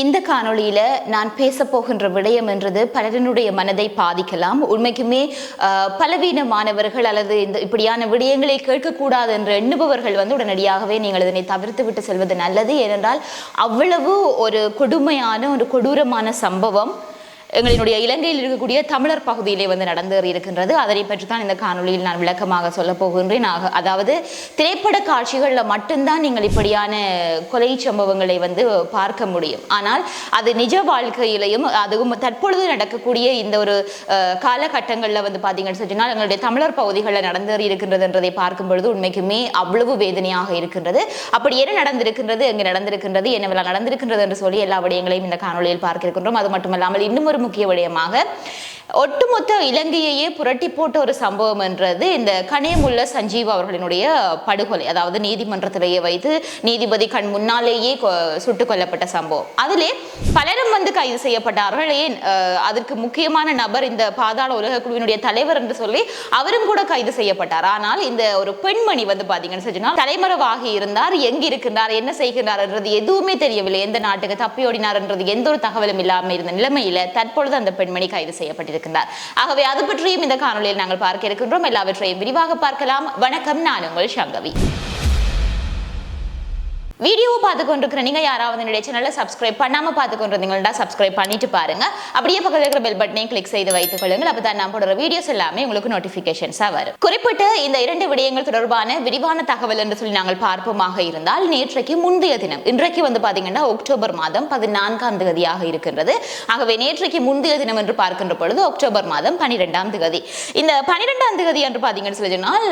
இந்த காணொளியில நான் பேச போகின்ற விடயம் என்றது பலரினுடைய மனதை பாதிக்கலாம். உண்மைக்குமே பலவீன மாணவர்கள் அல்லது இந்த இப்படியான விடயங்களை கேட்கக்கூடாது என்று எண்ணுபவர்கள் வந்து உடனடியாகவே நீங்கள் இதனை தவிர்த்து விட்டு செல்வது நல்லது. ஏனென்றால் அவ்வளவு ஒரு கொடுமையான ஒரு கொடூரமான சம்பவம் எங்களினுடைய இலங்கையில் இருக்கக்கூடிய தமிழர் பகுதியிலே வந்து நடந்தேறி இருக்கின்றது அதனை பற்றி தான் இந்த காணொளியில் நான் விளக்கமாக சொல்ல போகின்றேன். ஆக- அதாவது திரைப்பட காட்சிகளில் மட்டும்தான் நீங்கள் இப்படியான கொலை சம்பவங்களை வந்து பார்க்க முடியும். ஆனால் அது நிஜ வாழ்க்கையிலையும் அதுவும் தற்பொழுது நடக்கக்கூடிய இந்த ஒரு காலகட்டங்களில் வந்து பார்த்தீங்கன்னு சொன்னால் எங்களுடைய தமிழர் பகுதிகளில் நடந்தேறி இருக்கின்றது என்றதை பார்க்கும் பொழுது உண்மைக்குமே அவ்வளவு வேதனையாக இருக்கின்றது. அப்படி என்ன நடந்திருக்கின்றது எங்கே நடந்திருக்கின்றது என்னவெல்லாம் நடந்திருக்கின்றது என்று சொல்லி எல்லா விடயங்களையும் இந்த காணொளியில் பார்க்க இருக்கின்றோம். அது மட்டுமல்லாமல் இன்னும் ஒரு முக்கிய விடயமாக ஒட்டுமொத்த இலங்கையையே புரட்டி போட்ட ஒரு சம்பவம் என்றது இந்த கனேமுல்ல சஞ்சீவ் அவர்களினுடைய படுகொலை அதாவது நீதிமன்றத்திலேயே வைத்து நீதிபதி கண் முன்னாலேயே கொ- சுட்டுக் கொல்லப்பட்ட சம்பவம். அதிலே பலரும் வந்து கைது செய்யப்பட்டார்கள். ஏன் அதற்கு முக்கியமான நபர் இந்த பாதாள உலக குழுவினுடைய தலைவர் என்று சொல்லி அவரும் கூட கைது செய்யப்பட்டார். ஆனால் இந்த ஒரு பெண்மணி வந்து பாத்தீங்கன்னு சொன்னால் தலைமறைவாகி இருந்தார் எங்க இருக்கின்றார் என்ன செய்கின்றார் என்றது எதுவுமே தெரியவில்லை. எந்த நாட்டுக்கு தப்பியோடினார் என்றது எந்த ஒரு தகவலும் இல்லாமல் இருந்த நிலைமையில தற்பொழுது அந்த பெண்மணி கைது செய்யப்பட்டிருக்கின்றார் ஆகவே அது பற்றியும் இந்த காணொளியில் நாங்கள் பார்க்க இருக்கின்றோம். எல்லாவற்றையும் விரிவாக பார்க்கலாம். வணக்கம். நான் உங்கள் சங்கவி. வீடியோவை பார்த்து கொண்டிருக்கிற நீங்க யாராவது என்னுடைய சேனலை சப்ஸ்கிரைப் பண்ணாமல் பார்த்து கொண்டிருந்தீங்கன்னா சப்ஸ்கிரைப் பண்ணிட்டு பாருங்க. அப்படியே பக்கத்தில் இருக்கிற பெல் பட்டனையும் கிளிக் செய்து வைத்துக் கொள்ளுங்கள். அப்பதான் நான் போடுற வீடியோஸ் எல்லாமே உங்களுக்கு நோட்டிஃபிகேஷன்ஸாக வரும். குறிப்பிட்டு இந்த இரண்டு விடயங்கள் தொடர்பான விரிவான தகவல் என்று சொல்லி நாங்கள் பார்ப்போமாக இருந்தால் நேற்றைக்கு முந்தைய தினம் இன்றைக்கு வந்து பாத்தீங்கன்னா அக்டோபர் மாதம் பதினான்காம் தேதியாக இருக்கின்றது. ஆகவே நேற்றைக்கு முந்தைய தினம் என்று பார்க்கின்ற பொழுது அக்டோபர் மாதம் பனிரெண்டாம் தேதி. இந்த பன்னிரெண்டாம் தேதி என்று பார்த்தீங்கன்னு சொல்லி சொன்னால்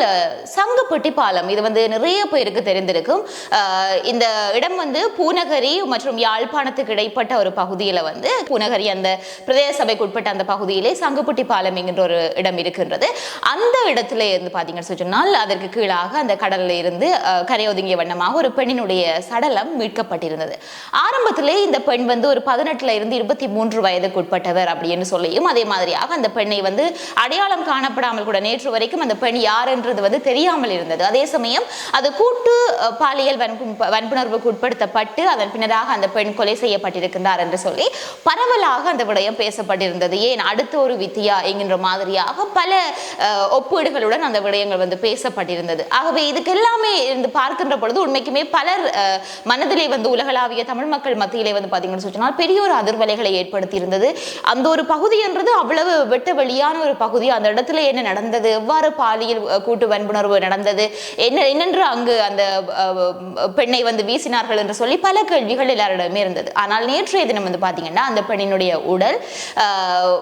சங்கப்பட்டி பாலம் இது வந்து நிறைய பேருக்கு தெரிந்திருக்கும். அஹ், இந்த இடம் வந்து பூநகரி மற்றும் யாழ்ப்பாணத்துக்கு இடைப்பட்ட ஒரு பகுதியில் வந்து பூநகரி அந்த பிரதேச சபைக்கு உட்பட்ட அந்த பகுதியிலே சங்குப்பட்டி பாலம் என்கின்ற ஒரு இடம் இருக்கின்றது. அந்த இடத்துல இருந்து பார்த்தீங்கன்னு சொன்னால் அதற்கு கீழாக அந்த கடலில் இருந்து கரையொதுங்கிய கரை ஒதுங்கிய வண்ணமாக ஒரு பெண்ணினுடைய சடலம் மீட்கப்பட்டிருந்தது. ஆரம்பத்திலே இந்த பெண் வந்து ஒரு பதினெட்டுல இருந்து இருபத்தி மூன்று வயதுக்கு உட்பட்டவர் அப்படின்னு சொல்லியும் அதே மாதிரியாக அந்த பெண்ணை வந்து அடையாளம் காணப்படாமல் கூட நேற்று வரைக்கும் அந்த பெண் யார் என்றது வந்து தெரியாமல் இருந்தது. அதே சமயம் அது கூட்டு பாலியல் பாலியல் வன் வன்புணர்வுக்கு உட்படுத்தப்பட்டு அதன் பின்னராக அந்த பெண் கொலை செய்யப்பட்டிருக்கின்றார் என்று சொல்லி பரவலாக அந்த விடயம் பேசப்பட்டிருந்தது. ஏன்? அடுத்த ஒரு வித்தியா என்கின்ற மாதிரியாக பல ஒப்பீடுகளுடன் அந்த விடயங்கள் வந்து பேசப்பட்டிருந்தது. ஆகவே இதுக்கு எல்லாமே இருந்து பார்க்கின்ற பொழுது உண்மைக்குமே பலர் மனதிலே வந்து உலகளாவிய தமிழ் மக்கள் மத்தியிலே வந்து பார்த்தீங்கன்னு சொன்னால் பெரிய ஒரு அதிர்வலைகளை ஏற்படுத்தி இருந்தது அந்த ஒரு பகுதி என்றது அவ்வளவு வெட்ட வெளியான ஒரு பகுதி. அந்த இடத்துல என்ன நடந்தது? எவ்வாறு பாலியல் கூட்டு வன்புணர்வு நடந்தது? என்ன என்னென்று அங்கு அந்த பெண்ணை வந்து வீசினார்கள் என்று சொல்லி பல கேள்விகள் எல்லாரிடமே இருந்தது. ஆனால் நேற்றைய தினம் வந்து பார்த்தீங்கன்னா அந்த பெண்ணினுடைய உடல்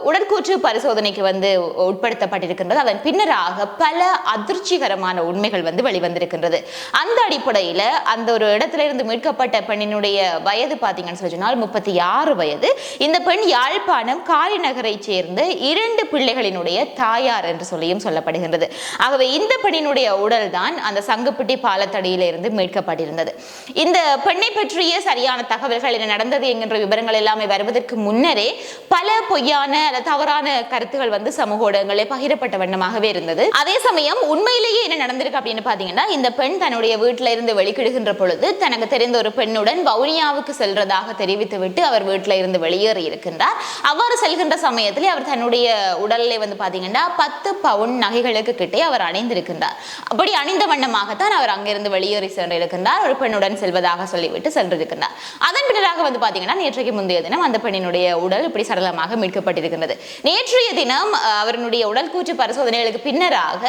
உடற்கூற்று பரிசோதனைக்கு வந்து உட்படுத்தப்பட்டிருக்கின்றது. அதன் பின்னராக பல அதிர்ச்சிகரமான உண்மைகள் வந்து வெளிவந்திருக்கின்றது. அந்த அடிப்படையில் அந்த ஒரு இடத்துல இருந்து மீட்கப்பட்ட பெண்ணினுடைய வயது பார்த்தீங்கன்னு சொல்லி சொன்னால் முப்பத்தி ஆறு வயது. இந்த பெண் யாழ்ப்பாணம் காரிநகரை சேர்ந்த இரண்டு பிள்ளைகளினுடைய தாயார் என்று சொல்லியும் சொல்லப்படுகின்றது. ஆகவே இந்த பெண்ணினுடைய உடல் தான் அந்த சங்குப்பிட்டி பாலத்தடியிலிருந்து மீட்கப்பட்டிருந்தது. இந்த பெண்ணை பற்றிய சரியான தகவல்கள் என்ன நடந்தது என்கின்ற விவரங்கள் எல்லாமே வருவதற்கு முன்னரே பல பொய்யான தவறான கருத்துகள் வந்து சமூக ஊடகங்களில் பகிரப்பட்ட வண்ணமாகவே இருந்தது. அதே சமயம் உண்மையிலேயே என்ன நடந்திருக்கு அப்படின்னு பாத்தீங்கன்னா இந்த பெண் தன்னுடைய வீட்டில இருந்து வெளிக்கிடுகின்ற பொழுது தனக்கு தெரிந்த ஒரு பெண்ணுடன் வவுனியாவுக்கு செல்றதாக தெரிவித்துவிட்டு அவர் வீட்டில இருந்து வெளியேறி இருக்கின்றார். அவ்வாறு செல்கின்ற சமயத்திலே அவர் தன்னுடைய உடலில் வந்து பாத்தீங்கன்னா பத்து பவுன் நகைகளுக்கு கிட்டே அவர் அணிந்திருக்கின்றார். அப்படி அணிந்த வண்ணமாகத்தான் அவர் அங்கிருந்து வெளியேறி சென்றிருக்கின்றார். ஒரு பெண்ணுடன் உடன் செல்வதாக சொல்லிவிட்டு சென்றிருக்கிறார் அதன் பின்னராக வந்து பாத்தீங்கன்னா நேற்றைக்கு முந்தைய தினம் அந்த பெண்ணினுடைய உடல் இப்படி சடலமாக மீட்கப்பட்டிருக்கிறது நேற்றைய தினம் அவருடைய உடல் கூற்று பரிசோதனைகளுக்கு பின்னராக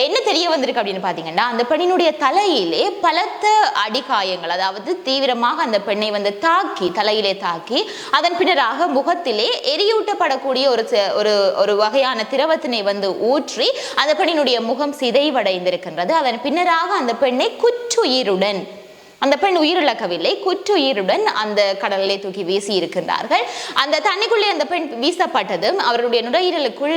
என்ன தெரிய வந்திருக்கு அப்படின்னு பாத்தீங்கன்னா அந்த பெண்ணினுடைய தலையிலே பலத்த அடிகாயங்கள் அதாவது தீவிரமாக அந்த பெண்ணை வந்து தாக்கி தலையிலே தாக்கி அதன் பின்னராக முகத்திலே எரியூட்டப்படக்கூடிய ஒரு ச- ஒரு ஒரு வகையான திரவத்தினை வந்து ஊற்றி அந்த பெண்ணினுடைய முகம் சிதைவடைந்திருக்கின்றது. அதன் பின்னராக அந்த பெண்ணை குற்றுயிருடன் அந்த பெண் உயிரிழக்கவில்லை. குற்றுயிருடன் அந்த கடலிலே தூக்கி வீசி இருக்கின்றார்கள். அந்த தண்ணிக்குள்ளே அந்த பெண் வீசப்பட்டதும் அவருடைய நுரையீரலுக்குள்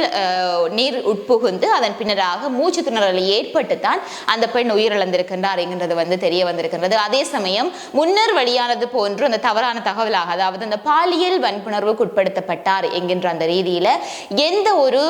நீர் உட்புகுந்து அதன் பின்னராக மூச்சு திணறல் ஏற்பட்டு தான் அந்த பெண் உயிரிழந்திருக்கின்றார் என்கின்றது வந்து தெரிய வந்திருக்கின்றது. அதே சமயம் முன்னர் வெளியானது போன்று அந்த தவறான தகவலாக அதாவது அந்த பாலியல் வன்புணர்வுக்கு உட்படுத்தப்பட்டார் என்கின்ற அந்த ரீதியில எந்த ஒரு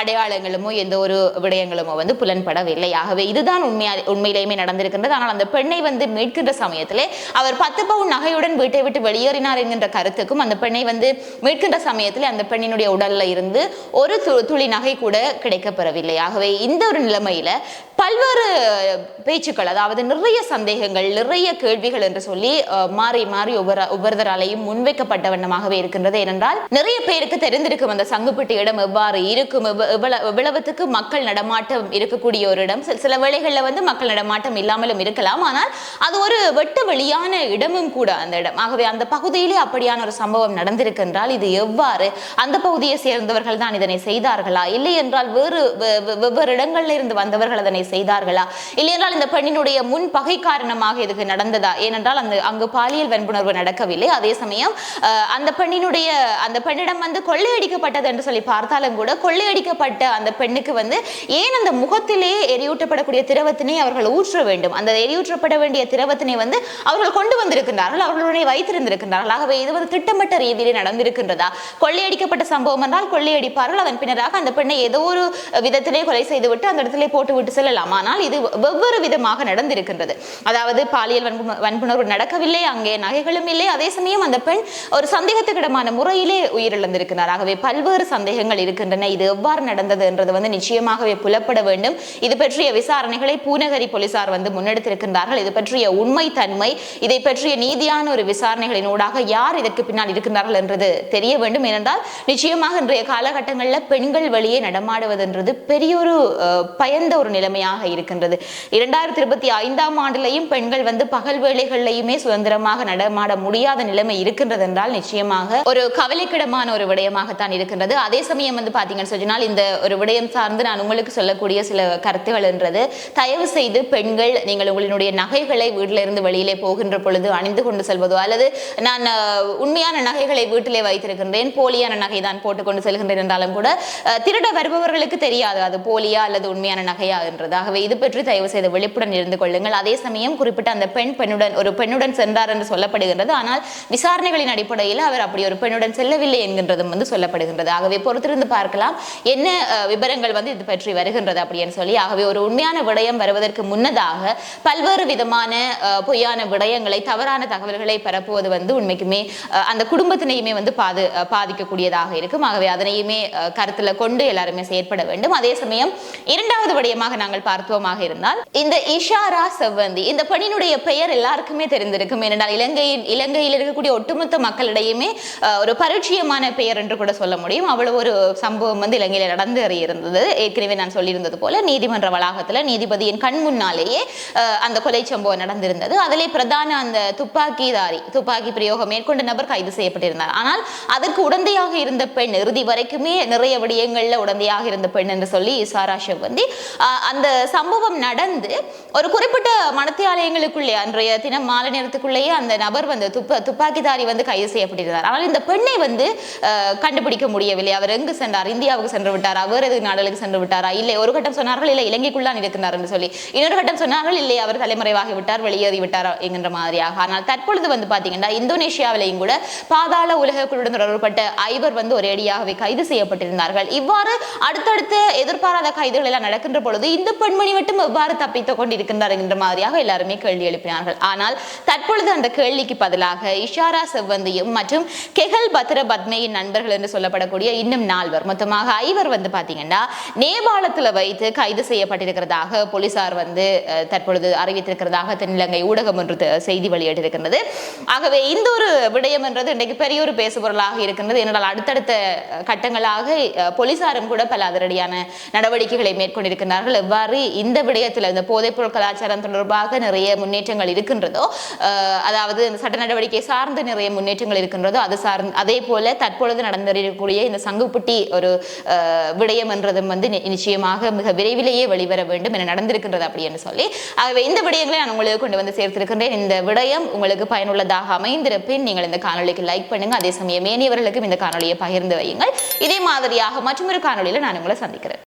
அடையாளங்களுமோ எந்த ஒரு விடயங்களுமோ வந்து புலன்படவில்லை. ஆகவே இதுதான் உண்மையா உண்மையிலேயுமே நடந்திருக்கின்றது. ஆனால் அந்த பெண்ணை வந்து மீட்க இருக்கிற சமயத்திலே அவர் பத்து பவுன் நகையுடன் வீட்டை விட்டு வெளியேறினார் என்கின்ற கருத்துக்கும் அந்த பெண்ணை வந்து மீட்கின்ற சமயத்தில் அந்த பெண்ணினுடைய உடல்ல இருந்து ஒரு துளி நகை கூட கிடைக்கப்பெறவில்லை. ஆகவே இந்த ஒரு நிலைமையில பல்வேறு பேச்சுக்கள் அதாவது நிறைய சந்தேகங்கள் நிறைய கேள்விகள் என்று சொல்லி மாறி மாறி ஒவ்வொரு ஒவ்வொருத்தராலையும் முன்வைக்கப்பட்ட வண்ணமாகவே இருக்கின்றது. ஏனென்றால் நிறைய பேருக்கு தெரிந்திருக்கும் அந்த சங்குப்பட்டு இடம் எவ்வாறு இருக்கும் எவ்வ- மக்கள் நடமாட்டம் இருக்கக்கூடிய ஒரு இடம். சில- சில வேளைகள்ல வந்து மக்கள் நடமாட்டம் இல்லாமலும் இருக்கலாம். ஆனால் அது ஒரு வெட்ட வெளியான இடமும் கூட அந்த இடம். ஆகவே அந்த பகுதியிலே அப்படியான ஒரு சம்பவம் நடந்திருக்கின்றால் இது எவ்வாறு அந்த பகுதியை சேர்ந்தவர்கள் தான் இதனை செய்தார்களா? இல்லை என்றால் வேறு வெ- வெ- வெவ்வேறு இடங்களில் இருந்து வந்தவர்கள் அதனை செய்தார்களா? இல்லை என்றால் இந்த பெண்ணினுடைய முன் பகை காரணமாக இதுக்கு நடந்ததா? ஏனென்றால் அந்த அங்கு பாலியல் வன்புணர்வு நடக்கவில்லை. அதே சமயம் அந்த பெண்ணினுடைய அந்த பெண்ணிடம் வந்து கொள்ளையடிக்கப்பட்டது என்று சொல்லி பார்த்தாலும் கூட கொள்ளையடிக்கப்பட்ட அந்த பெண்ணுக்கு வந்து ஏன் அந்த முகத்திலே எரியூட்டப்படக்கூடிய திரவத்தினை அவர்கள் ஊற்ற வேண்டும்? அந்த எரியூற்றப்பட வேண்டிய திரவத்தினை வந்து அவர்கள் கொண்டு வந்திருக்கின்றார்கள் அவர்களுடைய வைத்திருந்திருக்கின்றார்கள். ஆகவே இது வந்து திட்டமிட்ட ரீதியிலே நடந்திருக்கின்றதா? கொள்ளையடிக்கப்பட்ட சம்பவம் என்றால் கொள்ளையடிப்பார்கள் அதன் பின்னராக அந்த பெண்ணை ஏதோ ஒரு விதத்திலே கொலை செய்துவிட்டு அந்த இடத்திலே போட்டுவிட்டு செல்லலாம். ஆனால் இது வெவ்வேறு விதமாக நடந்திருக்கின்றது. அதாவது பாலியல் வன்பு வன்புணர்வு நடக்கவில்லை அங்கே நகைகளும் இல்லை. அதே சமயம் அந்த பெண் ஒரு சந்தேகத்துக்கிடமான முறையிலே உயிரிழந்திருக்கிறார். ஆகவே பல்வேறு சந்தேகங்கள் இருக்கின்றன. இது எவ்வாறு நடந்தது என்றது வந்து நிச்சயமாகவே புலப்பட வேண்டும். இது பற்றிய விசாரணைகளை பூநகரி போலீசார் வந்து முன்னெடுத்திருக்கின்றார்கள். இது பற்றிய உண்மை தன்மை இதை பற்றிய நீதியான ஒரு விசாரணைகளின் ஊடாக யார் இதற்கு பின்னால் இருக்கின்றார்கள் என்றது தெரிய வேண்டும். ஏனென்றால் நிச்சயமாக இன்றைய காலகட்டங்களில் பெண்கள் வழியே நடமாடுவதென்றது பெரிய ஒரு பயந்த ஒரு நிலைமையாக இருக்கின்றது. இரண்டாயிரத்தி இருபத்தி ஐந்தாம் ஆண்டுலையும் பெண்கள் வந்து பகல் வேலைகள்லையுமே சுதந்திரமாக நடமாட முடியாத நிலைமை இருக்கின்றது என்றால் நிச்சயமாக ஒரு கவலைக்கிடமான ஒரு விடயமாகத்தான் இருக்கின்றது. அதே சமயம் வந்து பாத்தீங்கன்னு சொன்னால் இந்த ஒரு விடயம் சார்ந்து நான் உங்களுக்கு சொல்லக்கூடிய சில கருத்துகள் என்றது தயவு செய்து பெண்கள் நீங்கள் உங்களுடைய நகைகளை வீட்டிலிருந்து வெளியிலே போகின்ற பொழுது அணிந்து கொண்டு செல்வதோ அல்லது நான் உண்மையான நகைகளை வீட்டிலே வைத்திருக்கின்றேன் போலியான நகை தான் போட்டுக்கொண்டு செல்கின்றேன் என்றாலும் கூட திருட வருபவர்களுக்கு தெரியாது அது போலியா அல்லது உண்மையான நகையா என்றது. ஆகவே இது பற்றி தயவு செய்து விழிப்புடன் இருந்து கொள்ளுங்கள். அதே சமயம் குறிப்பிட்ட அந்த பெண் பெண்ணுடன் ஒரு பெண்ணுடன் சென்றார் என்று சொல்லப்படுகின்றது. ஆனால் விசாரணைகளின் அடிப்படையில் அவர் அப்படி ஒரு பெண்ணுடன் செல்லவில்லை என்கின்றதும் வந்து சொல்லப்படுகின்றது. ஆகவே பொறுத்திருந்து பார்க்கலாம் என்ன விபரங்கள் விவரங்கள் வந்து இது பற்றி வருகின்றது அப்படின்னு சொல்லி. ஆகவே ஒரு உண்மையான விடயம் வருவதற்கு முன்னதாக பல்வேறு விதமான பொய்யான விடயங்களை தவறான தகவல்களை பரப்புவது வந்து உண்மைக்குமே அந்த குடும்பத்தினையுமே வந்து பாது பாதிக்கக்கூடியதாக இருக்கும். ஆகவே அதனையுமே அஹ், கருத்துல கொண்டு எல்லாருமே செயற்பட வேண்டும். அதே சமயம் இரண்டாவது விடயமாக நாங்கள் பார்த்தோமாக இருந்தால் இந்த இஷாரா செவ்வந்தி இந்த பெண்ணினுடைய பெயர் எல்லாருக்குமே தெரிந்திருக்கும். ஏனென்றால் இலங்கையின் இலங்கையில் இருக்கக்கூடிய ஒட்டுமொத்த மக்களிடையுமே ஒரு பரிச்சயமான பெயர் என்று கூட சொல்ல முடியும். அவ்வளவு ஒரு சம்பவம் வந்து இலங்கையில் நடந்து இருந்தது ஏற்கனவே நான் சொல்லியிருந்தது போல நீதிமன்ற வளாகத்தில் நீதிபதியின் கண் முன்னாலேயே அந்த கொலை சம்பவம் நடந்து நடந்திருந்தது அதிலே பிரதான அந்த துப்பாக்கிதாரி துப்பாக்கி பிரயோகம் மேற்கொண்ட நபர் கைது செய்யப்பட்டிருந்தார். ஆனால் அதற்கு உடந்தையாக இருந்த பெண் இறுதி வரைக்குமே நிறைய விடயங்கள்ல உடந்தையாக இருந்த பெண் என்று சொல்லி சாரா செவ்வந்தி அந்த சம்பவம் நடந்து ஒரு குறிப்பிட்ட மனத்தியாலயங்களுக்குள்ளே அன்றைய தினம் மாலை நேரத்துக்குள்ளேயே அந்த நபர் வந்து துப்ப துப்பாக்கிதாரி வந்து கைது செய்யப்பட்டிருந்தார். ஆனால் இந்த பெண்ணை வந்து கண்டுபிடிக்க முடியவில்லை. அவர் எங்கு சென்றார்? இந்தியாவுக்கு சென்று விட்டாரா? வேறு எது நாடுகளுக்கு சென்று விட்டாரா? இல்லை ஒரு கட்டம் சொன்னார்கள் இல்லை இலங்கைக்குள்ளான் இருக்கிறார் என்று சொல்லி. இன்னொரு கட்டம் சொன்னார்கள் இல்லை அவர் தலைமறைவாகி விட்டார் விட்டார் என்கின்ற மாதிரியாக. ஆனால் தற்பொழுது வந்து பாத்தீங்கன்னா இந்தோனேஷியாவிலையும் கூட பாதாள உலகக்குழுடன் தொடர்பட்ட ஐவர் வந்து ஒரேடியாகவே கைது செய்யப்பட்டிருந்தார்கள். இவ்வாறு அடுத்தடுத்த எதிர்பாராத கைதுகள் எல்லாம் நடக்கின்ற பொழுது இந்த பெண்மணி மட்டும் எவ்வாறு தப்பித்துக் கொண்டிருக்கின்றார் என்கின்ற மாதிரியாக எல்லாருமே கேள்வி எழுப்பினார்கள். ஆனால் தற்பொழுது அந்த கேள்விக்கு பதிலாக இஷாரா செவ்வந்தியும் மற்றும் கெகல் பத்ர பத்மையின் நண்பர்கள் என்று சொல்லப்படக்கூடிய இன்னும் நால்வர் மொத்தமாக ஐவர் வந்து பாத்தீங்கன்னா நேபாளத்தில் வைத்து கைது செய்யப்பட்டிருக்கிறதாக போலீசார் வந்து தற்பொழுது அறிவித்திருக்கிறதாக தென்னில இலங்கை ஊடகம் ஒன்று செய்தி வெளியிட்டிருக்கின்றது. ஆகவே இந்த ஒரு விடயம் என்றது இன்றைக்கு பெரிய ஒரு பேசுபொருளாக இருக்கின்றது. ஏனென்றால் அடுத்தடுத்த கட்டங்களாக போலீசாரும் கூட பல அதிரடியான நடவடிக்கைகளை மேற்கொண்டிருக்கிறார்கள் எவ்வாறு இந்த விடயத்தில் இந்த போதைப்பொருள் கலாச்சாரம் தொடர்பாக நிறைய முன்னேற்றங்கள் இருக்கின்றதோ அதாவது இந்த சட்ட நடவடிக்கை சார்ந்து நிறைய முன்னேற்றங்கள் இருக்கின்றதோ அது சார்ந்து அதே போல தற்பொழுது நடந்திருக்கக்கூடிய இந்த சங்குப்பட்டி ஒரு விடயம் என்றதும் வந்து நிச்சயமாக மிக விரைவிலேயே வெளிவர வேண்டும் என நடந்திருக்கின்றது அப்படின்னு சொல்லி. ஆகவே இந்த விடயங்களை நான் உங்களுக்கு கொண்டு வந்து சேர்த்திருக்கின்றேன். இந்த விடயம் உங்களுக்கு பயனுள்ளதாக அமைந்திருப்பின் நீங்கள் இந்த காணொலிக்கு லைக் பண்ணுங்க. அதே சமயம் ஏனையவர்களுக்கும் இந்த காணொலியை பகிர்ந்து வையுங்கள். இதே மாதிரியாக மற்றொரு காணொலியில் நான் உங்களை சந்திக்கிறேன்.